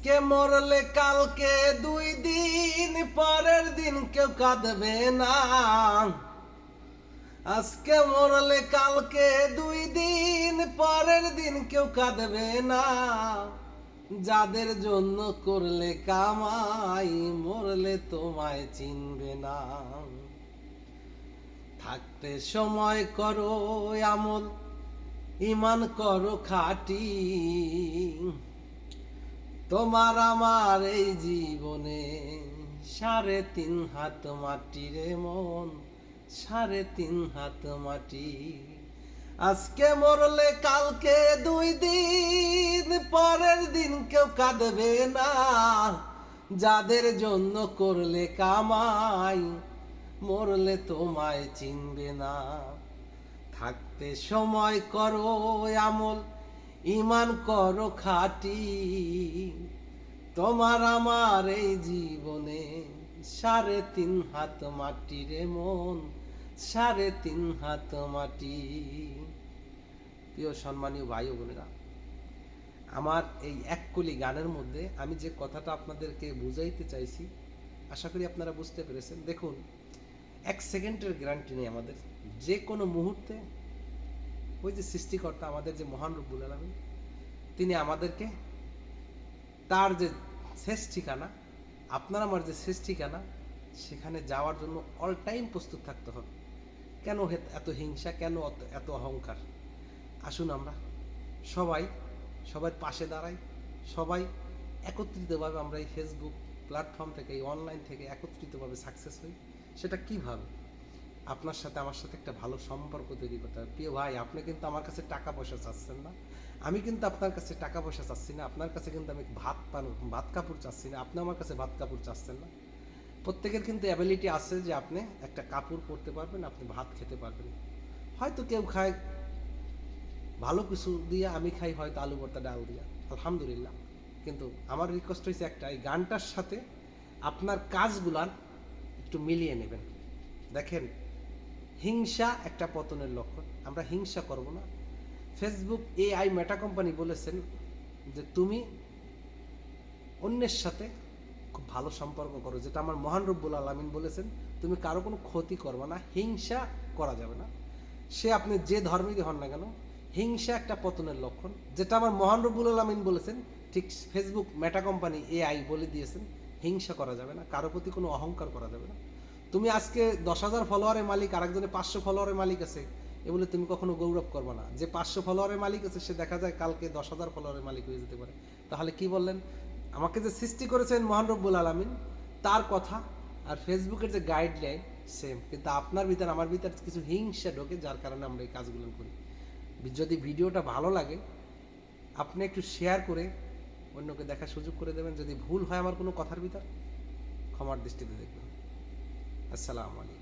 আজকে মরলে কালকে দুই দিন, পরের দিন কেউ কাঁদবে না। আজকে মরলে কালকে দুই দিন, পরের দিন কেউ কাঁদবে না। যাদের জন্য করলে কামাই, মরলে তোমায় চিনবে না। থাকতে সময় করো আমল, ইমান করো খাটি। তোমার আমার এই জীবনে সাড়ে তিন হাত মাটি রে মন, সাড়ে তিন হাত মাটি। আজকে মরলে, কালকে দুই দিন, পরের দিন কেউ কাঁদবে না। যাদের জন্য করলে কামাই, মরলে তোমায় চিনবে না। থাকতে সময় করো আমল ইমান করো খাটি, তোমার আমার এই জীবনে সাড়ে তিন হাত মাটি রে মন, সাড়ে তিন হাত মাটি। প্রিয় সম্মানীয় ভাই বোনেরা, আমার এই এক কলি গানের মধ্যে আমি যে কথাটা আপনাদেরকে বুঝাইতে চাইছি, আশা করি আপনারা বুঝতে পেরেছেন। দেখুন, এক সেকেন্ডের গ্যারান্টি নেই আমাদের। যে কোনো মুহূর্তে ওই যে সৃষ্টিকর্তা আমাদের যে মহান রূপ রব্বুল আলমী তিনি আমাদেরকে তার যে শেষ ঠিকানা, আপনার আমার যে শেষ ঠিকানা, সেখানে যাওয়ার জন্য অল টাইম প্রস্তুত থাকতে হবে। কেন এত হিংসা, কেন এত অহংকার? আসুন আমরা সবাই সবার পাশে দাঁড়াই, সবাই একত্রিতভাবে আমরা এই ফেসবুক প্ল্যাটফর্ম থেকে, এই অনলাইন থেকে একত্রিতভাবে সাকসেস হই। সেটা কীভাবে? আপনার সাথে আমার সাথে একটা ভালো সম্পর্ক তৈরি করতে হবে। প্রিয় ভাই, আপনি কিন্তু আমার কাছে টাকা পয়সা চাচ্ছেন না। আমি কিন্তু আপনার কাছে টাকা পয়সা চাচ্ছি না। আপনার কাছে কিন্তু আমি ভাত পান, ভাত কাপড় চাচ্ছি না। আপনি আমার কাছে ভাত কাপড় চাচ্ছেন না। প্রত্যেকের কিন্তু অ্যাবিলিটি আছে যে আপনি একটা কাপড় পরতে পারবেন, আপনি ভাত খেতে পারবেন। হয়তো কেউ খায়, ভালো কিছু দিয়ে আমি খাই, হয়তো আলু ভর্তা, ডাল দিয়া। আলহামদুলিল্লাহ। কিন্তু আমার রিকোয়েস্ট হয়েছে একটা, এই গানটার সাথে আপনার কাজগুলার একটু মিলিয়ে নেবেন। দেখেন হিংসা একটা পতনের লক্ষণ। আমরা হিংসা করব না। ফেসবুক এআই মেটা কোম্পানি বলেছেন যে তুমি অন্যের সাথে খুব ভালো সম্পর্ক করো, যেটা আমার মহান রব্বুল আলমিন বলেছেন, তুমি কারও কোনো ক্ষতি করবে না, হিংসা করা যাবে না। সে আপনি যে ধর্মেরই হন না কেন, হিংসা একটা পতনের লক্ষণ, যেটা আমার মহান রব্বুল আলমিন বলেছেন, ঠিক ফেসবুক মেটা কোম্পানি এআই বলে দিয়েছেন, হিংসা করা যাবে না, কারও প্রতি কোনো অহংকার করা যাবে না। তুমি আজকে দশ হাজার ফলোয়ারের মালিক আরেকজনের পাঁচশো ফলোয়ারের মালিক আছে, এ বলে তুমি কখনো গৌরব করবে না। যে পাঁচশো ফলোয়ারের মালিক আছে, সে দেখা যায় কালকে দশ হাজার ফলোয়ারের মালিক হয়ে যেতে পারে। তাহলে কি বললেন? আমাকে যে সৃষ্টি করেছেন মহান রব্বুল আলমিন, তার কথা আর ফেসবুকের যে গাইডলাইন সেম কিন্তু আপনার ভিতর, আমার ভিতর কিছু হিংসা ঢোকে, যার কারণে আমরা এই কাজগুলো করি। যদি ভিডিওটা ভালো লাগে, আপনি একটু শেয়ার করে অন্যকে দেখার সুযোগ করে দেবেন। যদি ভুল হয় আমার কোনো কথার ভিতর, ক্ষমার দৃষ্টিতে দেখবেন। আসসালামু আলাইকুম।